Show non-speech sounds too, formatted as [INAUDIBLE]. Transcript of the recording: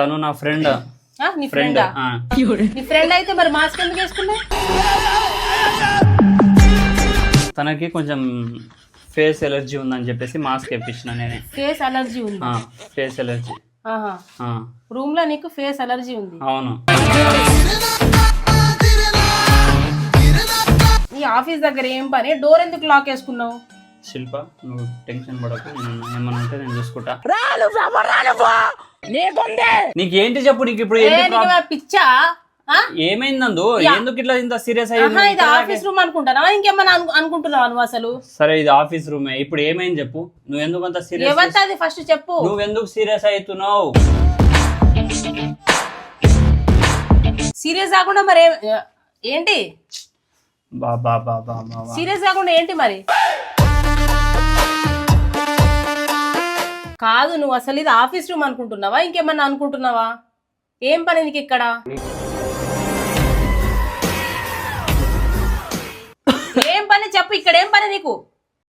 తను నా ఫ్రెండ్. ఆ, నీ ఫ్రెండ్. ఫ్రెండా. నీ ఫ్రెండ్ అయితే మరి మాస్క్ ఎందుకు వేసుకున్నావు? తనకి కొంచెం ఫేస్ ఎలర్జీ ఉందని చెప్పేసి మాస్క్ వేపించిన నేనే. ఫేస్ అలర్జీ ఉంది. Face allergy. ఆహా. రూమ్లో నీకు ఫేస్ అలర్జీ ఉంది. అవును. ఈ ఆఫీస్ దగ్గర ఏం పని? డోర్ ఎందుకు లాక్ వేసుకున్నావు? శిల్ప నువ్వు టెన్షన్ పడకు. నేను ఏమన్నా ఉంటే నేను చూసుకుంటా. నీకు ఏంటి చెప్పు నీకు ఇప్పుడు ఏంటి పిచ్చా? ఆ? ఏమైంది నందు? ఎందుకు ఇట్లా ఇంత సీరియస్ ఆహా, అయ్యింది ఇది ఆఫీస్ రూమ్ అనుకుంటానా? ఇంకేమన్నా అను- అనుకుంటున్నావా నువ్వు అసలు? సరే ఇది ఆఫీస్ రూమే ఇప్పుడు ఏమైంది చెప్పు? నువ్వు ఎందుకు అంత సీరియస్ ఫస్ట్ చెప్పు. నువ్వు ఎందుకు సీరియస్ అవుతున్నావు? సీరియస్ కాకుండా మరి ఏ- ఏంటి? బా బా బా బా బా బా. సీరియస్ కాకుండా ఏంటి మరి? కాదు నువ్వు అసలు ఇది ఆఫీస్ రూమ్ అనుకుంటున్నావా? ఇంకేమన్నా అనుకుంటున్నావా? ఏం పని నీకు ఇక్కడ? [LAUGHS] ఏం పని చెప్పు ఇక్కడ ఏం పని నీకు?